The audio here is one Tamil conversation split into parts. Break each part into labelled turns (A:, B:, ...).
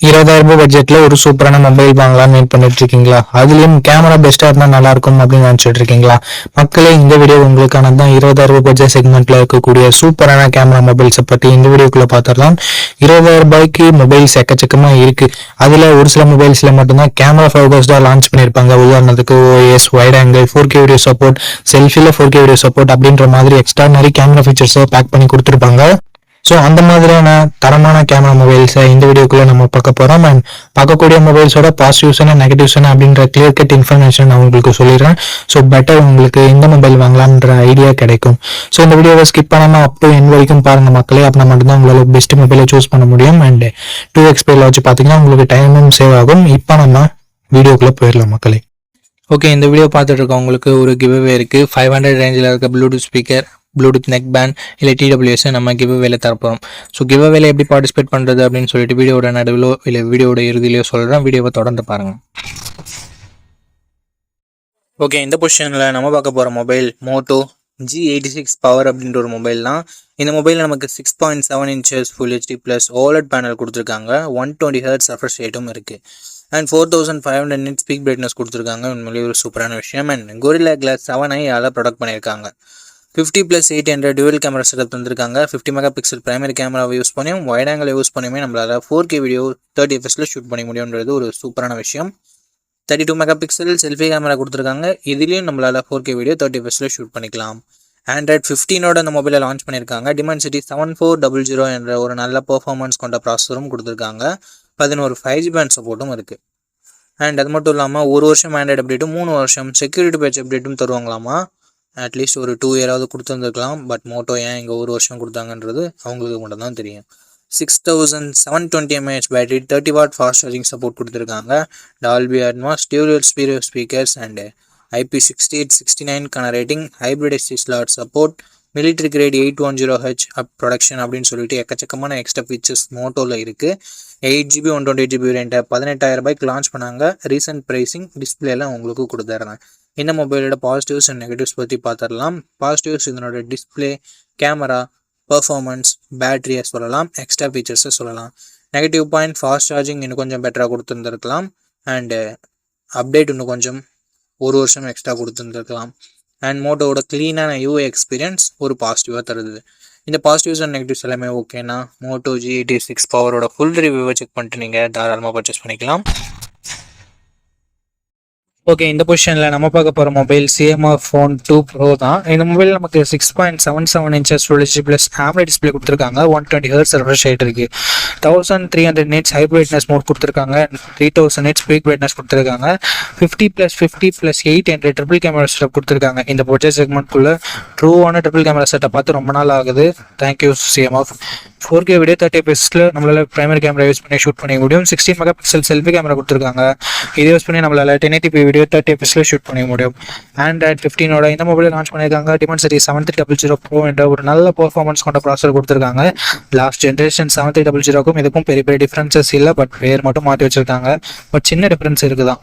A: இருபதாயிரம் ரூபாய் பட்ஜெட்ல ஒரு சூப்பரான மொபைல் வாங்கலாம்னு வெயிட் பண்ணிட்டு இருக்கீங்களா அதுலயும் கேமரா பெஸ்டா இருந்தா நல்லா இருக்கும் அப்படின்னு நினைச்சிட்டு இருக்கீங்களா மக்களே இந்த வீடியோ உங்களுக்கான தான். இருபதாயிரம் ரூபாய் பட்ஜெட் செக்மெண்ட்ல இருக்கக்கூடிய சூப்பரான கேமரா மொபைல்ஸை பத்தி இந்த வீடியோக்குள்ள பார்த்துடலாம் இருபதாயிரம் ரூபாய்க்கு மொபைல்ஸ் எக்கச்சக்கமா இருக்கு. அதுல ஒரு சில மொபைல்ஸ்ல மட்டும்தான் கேமரா ஃபோக்கஸ்டா லான்ச் பண்ணிருப்பாங்க உதாரணத்துக்கு OS wide angle four K video support செல்ஃபில four K video support அப்படின்ற மாதிரி எக்ஸ்ட்ரா நிறைய கேமரா ஃபீச்சர்ஸை பேக் பண்ணி கொடுத்துருப்பாங்க. ஸோ அந்த மாதிரியான தரமான கேமரா மொபைல்ஸை இந்த வீடியோக்குள்ள நம்ம பார்க்க போகிறோம் அண்ட் பார்க்கக்கூடிய மொபைல்ஸோட பாசிட்டிவ்ஸ் என்ன நெகட்டிவ்ஸ் என்ன அப்படின்ற கிளியர் கட் இன்ஃபர்மேஷன் நான் உங்களுக்கு சொல்லிடுறேன். ஸோ பெட்டர் உங்களுக்கு இந்த மொபைல் வாங்கலாம்ன்ற ஐடியா கிடைக்கும். ஸோ இந்த வீடியோவை ஸ்கிப் பண்ணாமல் அப் டு என் வரைக்கும் பாருங்க மக்களே. அப்படின்னா மட்டும்தான் உங்களால் பெஸ்ட் மொபைலை சூஸ் பண்ண முடியும். அண்ட் டூ எக்ஸ் வச்சு பார்த்தீங்கன்னா உங்களுக்கு டைமும் சேவ் ஆகும். இப்போ நம்ம வீடியோக்குள்ளே போயிடலாம் மக்களே. ஓகே இந்த வீடியோ பார்த்துட்டு இருக்கவங்களுக்கு ஒரு கிவ்அவே இருக்குது ஃபைவ் ஹண்ட்ரட் ரேஞ்சில் இருக்க Bluetooth speaker Bluetooth neck band இல்லை டிடபிள்யூஎஸ் நம்ம கிவ் வேலை தரப்போம் ஸோ கிவ்அவேல எப்படி பார்ட்டிசிபேட் பண்ணுறது அப்படின்னு சொல்லிட்டு வீடியோட நடுவிலோ இல்லை வீடியோட இறுதியிலையோ சொல்கிறேன் வீடியோவை தொடர்ந்து பாருங்கள் ஓகே இந்த பொசிஷனில் நம்ம பார்க்க போகிற mobile Moto G eighty six power அப்படின்ற ஒரு மொபைல் தான். இந்த மொபைலில் நமக்கு six point seven inches full HD plus OLED panel கொடுத்துருக்காங்க. ஒன் டுவெண்ட்டி ஹர்ட்ஸ் ரெஃப்ரெஷ் ரேட்டும் இருக்குது and four thousand five hundred nit peak brightness கொடுத்துருக்காங்க. உண்மையிலேயே ஒரு சூப்பரான விஷயம். And Gorilla Glass seven I அதில் ப்ரொடக்ட் பண்ணியிருக்காங்க. ஃபிஃப்டி ப்ளஸ் எயிட் என்ற டுவல் கேமரா செட்டப் தந்திருக்காங்க. ஃபிஃப்டி மெகா பிக்சல் பிரைமரி கேமராவை யூஸ் பண்ணியும் ஒயிட் ஆங்கிள் யூஸ் பண்ணியுமே நம்மளால் ஃபோர் கே வீடியோ தேர்ட்டி எஃப்எஸில் ஷூட் பண்ண முடியுன்றது ஒரு சூப்பரான விஷயம். Thirty two mega pixel selfie camera கொடுத்துருக்காங்க. இதுலேயும் நம்மளால் ஃபோர் கே வீடியோ தேர்ட்டி எஃப்எஸில் ஷூட் பண்ணிக்கலாம். ஆண்ட்ராய்ட் ஃபிஃப்டீனோட அந்த மொபைலை லான்ச் பண்ணியிருக்காங்க. Dimensity seven four double zero என்ற ஒரு நல்ல பர்ஃபார்மன்ஸ் கொண்ட ப்ராசஸரும் கொடுத்துருக்காங்க. பதினோரு ஃபைவ் ஜி பேண்ட் சப்போர்ட்டும் இருக்குது அண்ட் அது மட்டும் இல்லாமல் ஒரு வருஷம் ஆண்ட்ராய்டு அப்டேட்டும் மூணு வருஷம் செக்யூரிட்டி பேட்ச் அப்டேட்டும் தருவாங்களாமா? அட்லீஸ்ட் ஒரு டூ இயராவது கொடுத்துருந்துருக்கலாம். பட் மோட்டோ ஏன் இங்கே ஒரு வருஷம் கொடுத்தாங்கன்றது அவங்களுக்கு மட்டும் தான் தெரியும் six thousand seven twenty mAh battery thirty watt fast charging support கொடுத்துருக்காங்க. Dolby Atmos dual stereo speakers and IP sixty eight sixty நைன்கான rating hybrid ST lot support military grade eight one zero H up protection அப்படின்னு சொல்லிட்டு எக்கச்சக்கமான எக்ஸ்ட்ரா ஃபீச்சர்ஸ் மோட்டோவில் இருக்குது eight GB one twenty GB ரேண்ட்டை பதினெட்டாயிரம் ரூபாய்க்கு லான்ச் பண்ணாங்க. ரீசெண்ட் ப்ரைஸிங் டிஸ்பிளேலாம் உங்களுக்கு கொடுத்துட்றேன் இந்த மொபைலோட பாசிட்டிவ்ஸ் அண்ட் நெகட்டிவ்ஸ் பற்றி பார்த்துடலாம். பாசிட்டிவ்ஸ் இதனோட டிஸ்பிளே கேமரா பர்ஃபார்மன்ஸ் பேட்டரியை சொல்லலாம் எக்ஸ்ட்ரா ஃபீச்சர்ஸை சொல்லலாம். நெகட்டிவ் பாயிண்ட் ஃபாஸ்ட் சார்ஜிங் இன்னும் கொஞ்சம் பெட்டராக கொடுத்துருந்துருக்கலாம். அண்டு அப்டேட் இன்னும் கொஞ்சம் ஒரு வருஷம் எக்ஸ்ட்ரா கொடுத்துருந்துருக்கலாம். அண்ட் மோட்டோவோட க்ளீனான யூஏ எக்ஸ்பீரியன்ஸ் ஒரு பாசிட்டிவாக தருது. இந்த பாசிட்டிவ்ஸ் அண்ட் நெகட்டிவ்ஸ் எல்லாமே ஓகேனா மோட்டோ ஜி எயிட்டி சிக்ஸ் பவரோட ஃபுல் ரிவ்யூவை செக் பண்ணிட்டு நீங்கள் தாராளமாக பர்ச்சேஸ் பண்ணிக்கலாம். ஓகே இந்த பொசிஷனில் நம்ம பார்க்க போகிற mobile CMR phone two pro தான். இந்த மொபைல் நமக்கு six point seven seven inches storage plus AMOLED display கொடுத்துருக்காங்க. ஒன் டுவெண்ட்டி ஹர்ஸ் ரெஃப்ரெஷ் ஆகிட்டு இருக்கு. Thousand three hundred nits high brightness mode கொடுத்துருக்காங்க. Three thousand nits peak brightness கொடுத்துருக்காங்க. Fifty plus fifty plus eight hundred triple camera setup கொடுத்துருக்காங்க. இந்த பட்ஜெட் செக்மெண்ட்குள்ளே ட்ரூவான ட்ரிபிள் கேமரா செட்டப் பார்த்து ரொம்ப நாள் ஆகுது. Thank you CMR four K video thirty pixel நம்மளால் பிரைமரி கேமரா யூஸ் பண்ணி ஷூட் பண்ணிக்க முடியும். Sixteen mega pixel selfie camera கொடுத்துருக்காங்க. இதை யூஸ் பண்ணி நம்மளால் ten eighty video thirty pixel shoot பண்ணிக்க முடியும். ஆண்ட்ராய்ட் ஃபிஃப்டீனோட இந்த மொபைல் லான்ச் பண்ணியிருக்காங்க. Dimensity seven three double zero pro என்ற ஒரு நல்ல பர்ஃபார்மன்ஸ் கொண்ட ப்ராசர் கொடுத்துருக்காங்க. Last generation seven three double ஜீரோக்கும் இதுக்கும் பெரிய பெரிய டிஃப்ரென்சஸ் இல்லை பட் பேர் மட்டும் மாற்றி வச்சிருக்காங்க. பட் சின்ன டிஃப்ரென்ஸ் இருக்குதான்.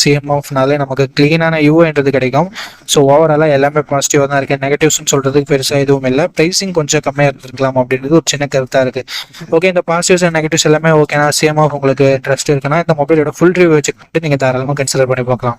A: சிஎம் ஆஃப்னாலே நமக்கு க்ளீனான யூஏன்றது கிடைக்கும். ஸோ ஓவராலாக எல்லாமே பாசிட்டிவாக தான் இருக்குது நெகட்டிவ்ஸ்னு சொல்கிறதுக்கு பெருசாக எதுவும் இல்லை. ப்ரைஸிங் கொஞ்சம் கம்மியாக இருந்திருக்கலாம் அப்படின்றது ஒரு சின்ன கருத்தாக இருக்குது ஓகே இந்த பாசிட்டிவ்ஸ் அண்ட் நெகட்டிவ்ஸ் எல்லாமே ஓகேனா சிஎம்ஆஃப் உங்களுக்கு ட்ரஸ்ட் இருக்குன்னா இந்த மொபைலோட ஃபுல் ரிவ்யூ செக் பண்ணிட்டு நீங்கள் தாராளமாக கன்சிடர் பண்ணி பார்க்கலாம்.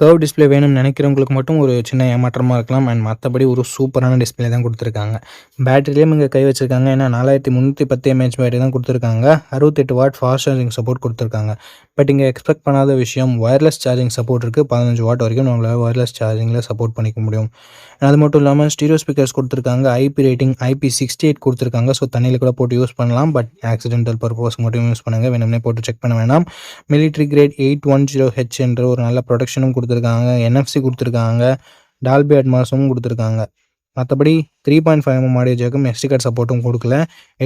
A: கர்வ் டிஸ்பிளே வேணும்னு நினைக்கிறவங்களுக்கு மட்டும் ஒரு சின்ன ஏமாற்றமாக இருக்கலாம். அண்ட் மற்றபடி ஒரு சூப்பரான டிஸ்பிளே தான் கொடுத்துருக்காங்க. பேட்டரிலேயும் இங்கே கை வச்சிருக்காங்க. ஏன்னா நாலாயிரத்தி முந்நூற்றி பத்து எம்ஏஹெச் பேட்டரி தான் கொடுத்துருக்காங்க. அறுபத்தெட்டு வாட் ஃபாஸ்ட் சார்ஜிங் சப்போர்ட் கொடுத்துருக்காங்க. பட் இங்கே எக்ஸ்பெக்ட் பண்ணாத விஷயம் ஒயர்லெஸ் சார்ஜிங் சப்போர்ட் இருக்குது பதினஞ்சு வாட் வரைக்கும் நம்மளால் ஒயர்லெஸ் சார்ஜிங்கில் சப்போர்ட் பண்ணிக்க முடியும். அது மட்டும் இல்லாமல் ஸ்டீரியோ ஸ்பீக்கர்ஸ் கொடுத்துருக்காங்க. IP rating IP sixty eight கொடுத்துருக்காங்க. ஸோ தண்ணியில் கூட போட்டு யூஸ் பண்ணலாம். பட் ஆக்சிடென்டல் பர்பஸ் மட்டும் யூஸ் பண்ணுங்கள் வேணும்னே போட்டு செக் பண்ண வேணாம். Military grade eight one zero H என்ற ஒரு நல்ல ப்ரொடக்ஷனும் கொடுத்துருக்காங்க என்எஃப்சி கொடுத்துருக்காங்க டால்பி அட்மாஸும் கொடுத்துருக்காங்க. மற்றபடி three point five M audio ஜேக்கும் SD card சப்போர்ட்டும் கொடுக்கல.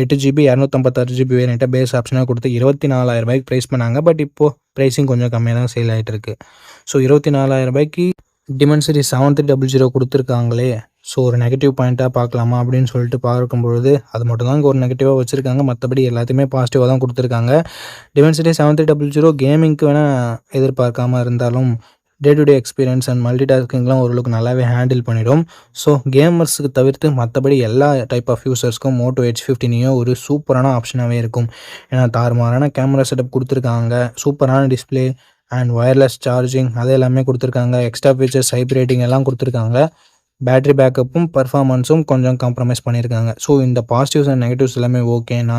A: எட்டு ஜிபி இரநூத்தம்பத்தாறு ஜிபி வேரியண்ட்டை பேஸ் ஆப்ஷனாக கொடுத்து இருபத்தி நாலாயிரம் ரூபாய்க்கு ப்ரைஸ் பண்ணாங்க. பட் இப்போது ப்ரைஸிங் கொஞ்சம் கம்மியாக தான் சேல் ஆகிட்டு இருக்கு. ஸோ இருபத்தி நாலாயிரம் ரூபாய்க்கு Dimensity seven three double zero கொடுத்துருக்காங்களே. So ஒரு நெகட்டிவ் பாயிண்ட்டாக பார்க்கலாமா அப்படின்னு சொல்லிட்டு பார்க்கும்பொழுது அது மட்டும் தான் ஒரு நெகட்டிவாக வச்சுருக்காங்க. மற்றபடி எல்லாத்தையுமே பாசிட்டிவாக தான் கொடுத்துருக்காங்க. Dimensity seven three double zero கேமிங்க்கு வேணால் எதிர்பார்க்காம இருந்தாலும் day to day experience and multi டாஸ்கிங்லாம் ஓரளவுக்கு நல்லாவே ஹேண்டில் பண்ணிடும். ஸோ கேமர்ஸுக்கு தவிர்த்து மற்றபடி எல்லா டைப் ஆஃப் யூசர்ஸ்க்கும் மோட்டோ ஹெச் ஃபிஃப்டினையும் ஒரு சூப்பரான ஆப்ஷனாகவே இருக்கும். ஏன்னா தாறுமாறான கேமரா செட்டப் கொடுத்துருக்காங்க. சூப்பரான டிஸ்பிளே அண்ட் ஒயர்லெஸ் சார்ஜிங் அது எல்லாமே கொடுத்துருக்காங்க. எக்ஸ்ட்ரா ஃபீச்சர்ஸ் ஹைப்ரேட்டிங் எல்லாம் கொடுத்துருக்காங்க. பேட்டரி பேக்கப்பும் பர்ஃபார்மன்ஸும் கொஞ்சம் காம்ப்ரமைஸ் பண்ணியிருக்காங்க ஸோ இந்த பாசிட்டிவ்ஸ் அண்ட் நெகட்டிவ்ஸ் எல்லாமே ஓகேனா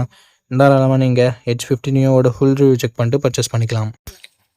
A: தாராளமாக நீங்கள் ஹெச் ஃபிஃப்டினியோட ஃபுல் ரிவ்யூ செக் பண்ணிட்டு பர்ச்சேஸ் பண்ணிக்கலாம்.